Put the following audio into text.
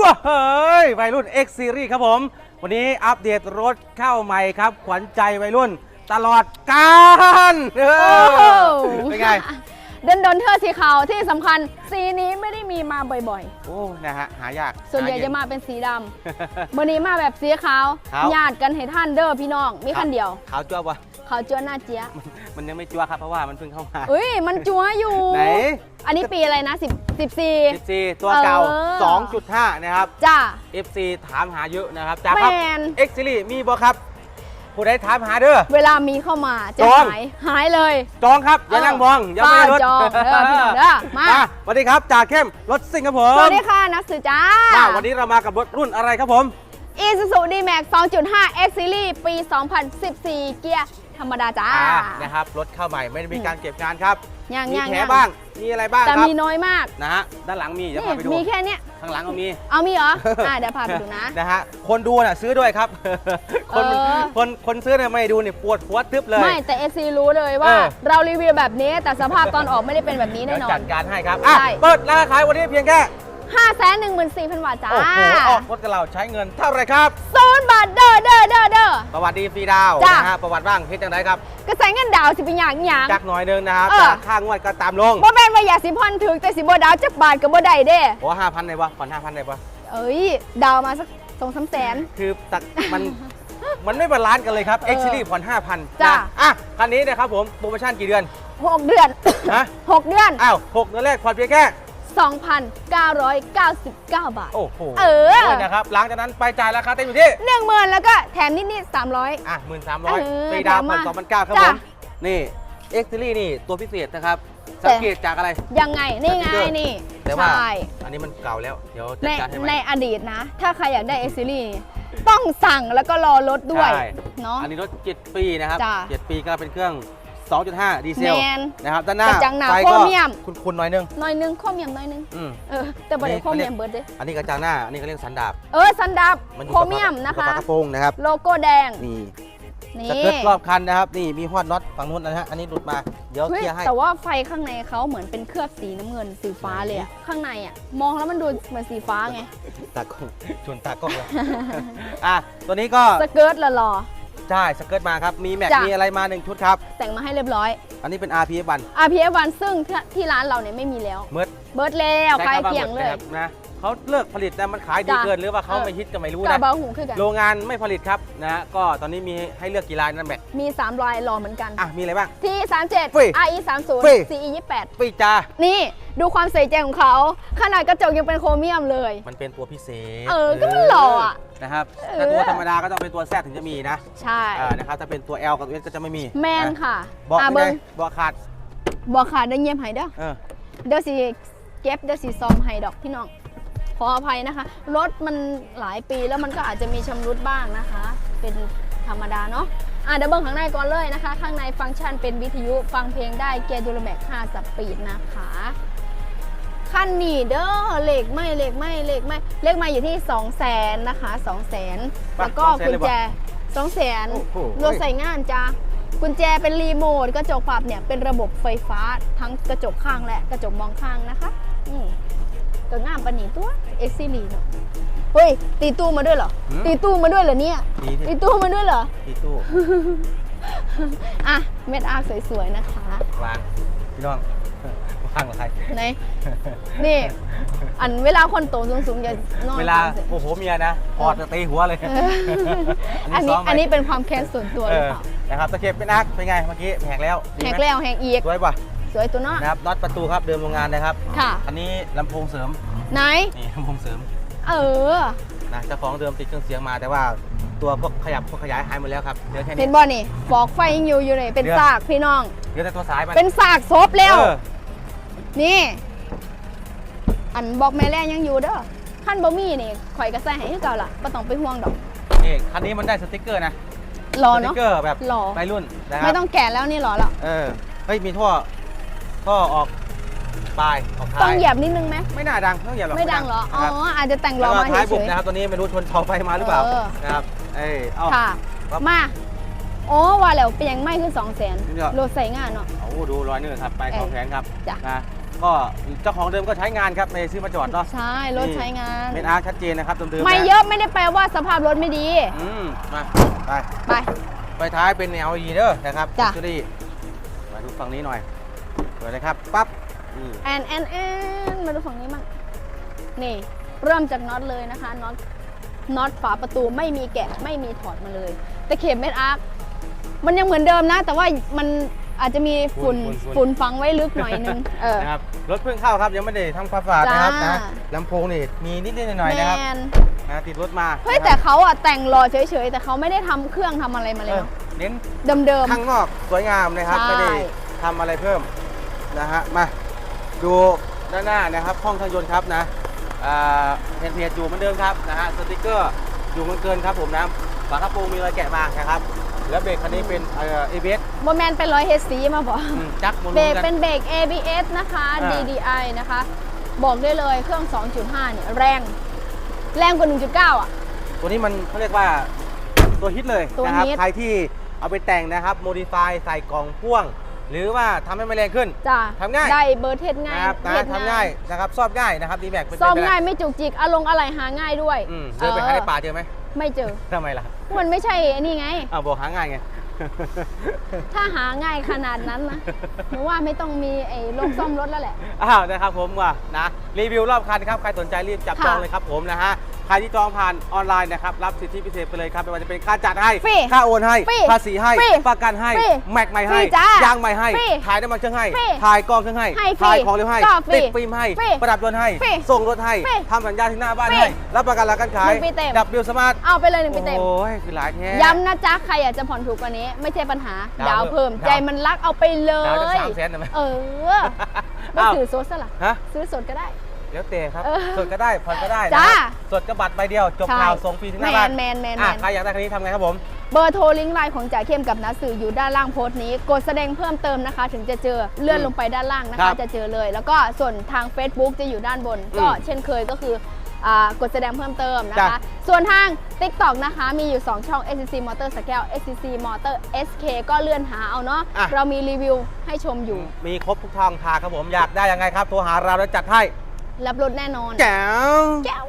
ว้าเฮ้ยวัยรุ่น X Series ครับผม วันนี้อัปเดตรถเข้าใหม่ครับ ขวัญใจวัยรุ่นตลอดกาลเอโอ้อโหเป็นไง เดินดนเทอร์สีขาวที่สำคัญ สีนี้ไม่ได้มีมาบ่อยโอ้นะฮะหายากๆ ส่วนใหญ่าเย็จะมาเป็นสีดำวันนี้มาแบบสีขาวขาวญาติกันให้ท่านเด้อพี่น้อง มีคันเดียว ขาวจ้วบวะเขาวจ้วนหน้าเจี๊ยะมันยังไม่จ้วครับเพราะว่ามันเพิ่งเข้ามาเอ้ยมันจัวอยู่ ไหน อันนี้ปีอะไรนะ10 14 14 ตัวเก่า เออ 2.5 นะครับ จ้า FC ถามหาเยอะนะครับจ้าครับ แมน X Series มีบ่ครับ ผู้ใดถามหาเด้อ เวลามีเข้ามาจะจอง หายหายเลย จองครับ อย่านั่งมองอย่าไม่ได้รถจองเด้อพี่น้องเด้อมา สวัสดีครับจ่าเข้มรถซิ่งครับผมสวัสดีค่ะนักสื่อจ้ามาวันนี้เรามากับรถรุ่นอะไรครับผม Isuzu D-Max 2.5 X Series ปี 2014 เกียร์ ธรรมดาจ้า อ่านะครับรถเข้าใหม่ไม่ได้มีการเก็บงานครับย่างมีย่างแผลย่างบ้างมีอะไรบ้างแต่ครับมีน้อยมากนะฮะด้านหลังมีเดี๋ยวนี่พาไปดูมีแค่เนี้ยข้างหลังก็มี เอามีเหรอ อ่าเดี๋ยวพาไปดูนะ นะฮะคนดูน่ะซื้อด้วยครับคนเออ คนคนซื้อเนี่ยไม่ดูเนี่ยปวดหัวทึบเลย ไม่แต่ SC รู้เลยว่า เออ เรารีวิวแบบนี้แต่สภาพตอนออกไม่ได้เป็นแบบนี้เดี๋แน่ยวนอจัน ดการให้ครับอะใช่ เปิดราคาขายวันนี้เพียงแค่ 5 1 4 0 0 0บาทจ้าโอ้โหออกรถกับเราใช้เงินเท่าไหรครับศูนย์บาทเด้อเด้อเด้อเด้อ ประวัติดีฟรีดาวจ้ะ นะฮะประวัติบ้างคิดจังไดครับกระแสเงินดาวสิเป็นอย่างหยัง จักหน่อยหนึงนะครับเออแต่ค่างวดก็ตามลงบ่แม่นว่าอยากสิพอนถึงแต่สิบ่ดาวจักบาทก็บ่ได้เด้โอ้ห้าพันได้ปะผ่อนห้าพันได้ปะเอ้ย ดาวมาสักสองสามแสน คือตักมัน มันไม่บาลานซ์กันเลยครับเออ X Series ผ่อน5,000จ้ะนะอะคันนี้นะครับผมโปรโมชั่นกี่เดือน6เดือน ฮะ6เดือน อ้าว6เดือนแรกผ่อนเพียงแค่ 2,999 บาท โอ้โหเออโยนะครับหลังจากนั้นไปจ่ายราคาเต็มอยู่ที่หนึ่งหมื่นแล้วก็แถมนิดๆ300 อะหมื่นสามเอร้อยอฟรีดาวน์ผ่อนดาวน์มาสองพันเก้าครับจ้ะผมนี่ X Series นี่ตัวพิเศษนะครับแต่สังเกตจากอะไร ยังไง นี่ไงสติ๊กเกอร์นี่ แต่ว่า ใช่ อันนี้มันเก่าแล้ว เดี๋ยวจัในดการให้ใหในม่ อดีตนะ ถ้าใครอยากได้ X Series ต้องสั่งแล้วก็รอรถด้วย ใช่ เนาะ อันนี้รถ 7 ปีนะครับ จ้ะ 7 ปีก็เป็นเครื่อง 2.5 ดีเซลแมนนะครับด้านหน้ากระจังหน้าไฟโครก็เมียม คุณคุณหน่อยนึงหน่อยนึงข้อมเมียมหน่อยนึงอืมเออแต่บ่ได้นี่ข้อมเมียมเขาเรียกเบิร์ดเด้อันนี้กระจังหน้า อันนี้ก็เรียกสันดาบเออซันดับมันอโครกับเมียมนะกับคะกระโปรงนะครับ โลโก้แดงนี่นี่สเกิร์ตรอบคันนะครับ นี่มีฮอดน็อตฝั่งนู้นนะฮะ อันนี้หลุดมา เดี๋ยวเฮ้เคยลียร์ให้ แต่ว่าไฟข้างในเขาเหมือนเป็นเคลือบสีน้ำเงินสีฟ้าเลยอะข้างในอะมองแล้วมันดูเหมือนสีฟ้าไงตากล้องชวนตากล้องเลย อะ ตัวนี้ก็สเกิร์ตหล่อ ใช่สเกิร์ตมาครับ มีแม็กจ้ะ มีอะไรมาหนึ่งชุดครับๆแต่งมาให้เรียบร้อย อันนี้เป็น RPF บัน RPF วันซึ่งที่ที่ร้านเราเนี่ยไม่มีแล้ว เมิร์ดเบิร์ดแล้วคลายใช้เกลี่ยงคำเลว่ายหมดนะครับนะ เขาเลิกผลิตแต่มันขายดีจ้ะเกิน หรือว่าเขาเออไม่ฮิตก็ไม่รู้กระนะเบาหูขึ้นกันโรงงานไม่ผลิตครับนะฮะก็ตอนนี้มีให้เลือกกี่ลายนั่นแม็กมี 3 ลายรอเหมือนกัน อะ มีอะไรบ้างที่ฟรี37 RE ฟรี30 CE 28ปีจ้านี่ดูความใส่ใจของเขา ขนาดกระจกยังเป็นโครเมียมเลย มันเป็นตัวพิเศษ เออ ก็มันหล่ออะนะครับเออถ้าตัวธรรมดาก็ต้องเป็นตัวแซถึงจะมีนะ ใช่อ่านะครับถ้าเป็นตัว L กับ S ก็จะไม่มี แมนค่ะบอกอะเป็นเบิ้ไงงบอกขาดบอกขาดได้เงียบให้เด้อเออเดี๋ยวสิเก็บเดี๋ยวสิซอมให้ดอกพี่น้อง ขออภัยนะคะ รถมันหลายปีแล้วมันก็อาจจะมีชำรุดบ้างนะคะ เป็นธรรมดาเนาะอะเดี๋ยวเบิ้งข้างในก่อนเลยนะคะ ข้างในฟังก์ชันเป็นวิทยุฟังเพลงได้เกียร์ดูลแม็ก5สปีดนะคะคันนี้เด้อเหล็กไม่เหล็กไม่เหล็กไม่เลขไม่อยู่ที่2 0 0แสนนะคะ2 0 0แสนแล้วก็กุญแจ2แสนโอ้โหรถใส่งานจ้ากุญแจเป็นรีโมทกระจกปรับเนี่ยเป็นระบบไฟฟ้าทั้งกระจกข้างและกระจกมองข้างนะคะอืม ก็งามปานนีตัวเอ็กซิลีเนาะเฮ้ย ตีตู้มาด้วยเหรอ หืมตีตู้มาด้วยเหรอเนี่ยดีที่ตีตู้มาด้วยเหรอที่ตู้ อะ เม็ดอาร์สวยๆนะคะวางพี่น้อง วางอะไร ไหนนี่ อันเวลาคนโตสูงๆอย่านอนเวลา ตมสิ โอ้โหเมียนะพอดจะตีหัวเลยเอออันนี้ซ้มไว้อันนี้เป็นความแค้นส่วนตัวหเอรืออเปล่านะครับตะเข็บเป็นนักเป็นไงเมื่อกี้แหกแล้วดีแหไหมกแล้วแหกอีกสวยป่ะ สวยตัวเนาะ นะครับน็อตประตูครับเดิมโรงงานนะครับค่ะ อันนี้ลำโพงเสริมไหน นี่ลำโพงเสริมเออ นะเจ้าของเดิมติดเครื่องเสียงมาแต่ว่าตัวพวกขยับพวกขยายหายหมดแล้วครับเหลือแค่เห็นี้ นบ่นี่ฟอกไฟยังอยู่อยู่เลยเป็นเดี๋ยว ซากพี่น้อง เหลือแต่ตัวสายมันเป็นซากศพแล้ว เออนี่ อันบอกแม่แร่ยังอยู่เด้อขั้นบ่มีนี่ข่อยก็ใส่ให้คือเก่าล่ะบ่ต้องไปห่วงดอกนี่คันนี้มันได้สติ๊กเกอร์นะรอสติ๊เนาะ กเกอร์แบบรอ วัยรุ่นนะครัไม่ต้องแก่แล้วนี่รอแล้ว เออเฮ้ยมีท่อ ท่อออกปลายออกท้ายต้องเหยียบนิดนึงไหมไม่น่าดังไม่ต้องเหยียบหรอกไม่ดังเหรอ อ๋อ นะครับอาจจะแต่งรแล้อวก็มาท้ายเฉบุกยนะครับ ตัวนี้ไม่รู้ชนเสาไฟมาหรือเปล่าเออ นะครับเอ้ยเอ้า ๆ ค่ะ ครับมา โอ้ว่าแล้วเป็นยังไม่คือ2 0 0 0 0นี่เหรอ0รถใส่งานเนาะ โอ้โหดูรอยนิ้วครับไปเอ้ยของแขนครับจ้ะ นะก็เจ้าของเดิมก็ใช้งานครับไม่ได้ซื้อมาจอดเนาะใช่ รถใช้งาน เป็นอาร์ชัดเจนนะครับเดิมๆไม่นเยอะไม่ได้แปลว่าสภาพรถไม่ดี อืมมาไปไปไฟท้ายเป็น LED เด้อนะครับจ้ะจูดี้มาดูฝั่งนี้หน่อย เปิดเลยครับปั๊บนี่แอนแอนแอนมาดูฝั่งนี้มั่งนี่เริ่มจากน็อตเลยนะคะน็อตน็อตฝาประตูไม่มีแกะไม่มีถอดมาเลยแต่เข็มเม็ดอาร์คมันยังเหมือนเดิมนะ แต่ว่ามันอาจจะมีฝุ่นฝุ่นฝังไว้ลึกหน่อยนึงเออ นะครับรถเพิ่งเข้าครับยังไม่ได้ทำความสะอาดนะครับจ้า นะลำโพงนี่มีนิดๆหน่อยๆแมนะครับนนะติดรถมาเฮ้ยแต่นะครับเขาอะแต่งหล่อเฉยๆ แต่เขาไม่ได้ทำเครื่องทำอะไรมาเลเอยอเนาะเน้นเดิมข้างนอกสวยงามนะครับใช่ ไม่ได้ทำอะไรเพิ่ม นะฮะมาดูด้านหน้านะครับห้องเครื่องยนต์ครับนะอ่าเพนเพจอยู่เหมือนเดิมครับนะฮะสติกเกอร์อยู่เหมือนเกินครับผมนะฝากระโปรงมีรอยแกะมานะครับ แล้วเบรกคันนี้เป็นเอ่อ ABS ๆโมแมนเป็นร้อยเฮดสีมาบอกอืมจักรมุนเบรกๆกันเป็นเบรก ABS นะคะอ่า DDI นะคะ บอกได้เลยเครื่อง 2.5 เนี่ยแรง แรงกว่า 1.9 อะ ตัวนี้มันเขาเรียกว่าตัวฮิตเลยตัวนะครับฮิตใครที่เอาไปแต่งนะครับ โมดิฟายใส่กล่องพ่วง หรือว่าทำให้มันแรงขึ้นจ้ะทำง่ายได้เบอร์เทสง่ายนะครับนะเทสทำง่ายนะครับซ่อมง่ายนะครับดีแม็กเป็นซ่อมไปได้ง่ายไม่จุกจิกอารมณ์อะไรหาง่ายด้วยอืมเดินไปหาในป่าเจอไหมไม่เจอทำไมล่ะ มันไม่ใช่อันนี่ไงอ้าวบอกหาง่ายไงถ้าหาง่ายขนาดนั้นนะหนูว่าไม่ต้องมีไอ้โลกซ่อมรถแล้วแหละอ้าวนะครับผมว่านะรีวิวรอบคันครับใครสนใจรีบจับจองค่ะเลยครับผมนะฮะ ใครที่จองผ่านออนไลน์นะครับ รับสิทธิพิเศษไปเลยครับไม่ว่าจะเป็นค่าจัดให้ ฟรีค่าโอนให้ ฟรีภาษีให้ ฟรีประกันให้ ฟรีแม็กใหม่ให้ ฟรีจ้ายางใหม่ให้ ฟรีถ่ายน้ำมันเครื่องให้ ฟรีถ่ายกล้องเครื่องให้ ให้ฟรีถ่ายของเร็วให้ ก็ฟรีติดฟิล์มให้ ฟรีประดับยนต์ให้ ฟรีส่งรถให้ฟรีทำสัญญาที่หน้าบ้านฟรีให้ รับประกันหลังการขาย หนึ่งปีเต็ม ดับบิลสมาร์ท เอาไปเลยหนึ่งปีเต็ม โอ้ยคือหลายแท้ย้ำนะจ๊ะ ใครอยากจะผ่อนถูกกว่านี้ ไม่ใช่ปัญหา ดาดาววเพิ่เพิ่มมดาวใจมันรักเอาไปเลดาวจะย สามแสนได้ไหม เออไม่อ้าวซื้อสดซะล่ะฮะ ซื้อสดก็ได้ แล้วแต่ครับเออสดก็ได้ผ่อนก็ได้จ้านะครับสดกระบัตรใบเดียวจบใช่ข่าวส่งฟรีถึงหน้าบ้านแมนแมนแมน อะแมนใครอยากได้คันนี้ทำไงครับผม เบอร์โทรลิงก์ไลน์ของจ่าเข้มกับนัดสื่ออยู่ด้านล่างโพสต์นี้ กดแสดงเพิ่มเติมนะคะ ถึงจะเจอเลื่อนลงไปด้านล่างนะครัคะ บจะเจอเลย แล้วก็ส่วนทาง Facebook จะอยู่ด้านบน ก็อืมเช่นเคยก็คืออ่ากดแสดงเพิ่มเติมนะจ้ะคะส่วนทาง TikTok นะคะ มีอยู่ 2 ช่อง SCC Motor สแกล SCC Motor SK ก็เลื่อนหาเอาเนาะอะ เรามีรีวิวให้ชมอยู่ มีครบทุกทางทางครับผมอยากได้ยังไงครับโทรหาเราแล้วจัดให้ รับรถแน่นอน แจ๋วแก้ว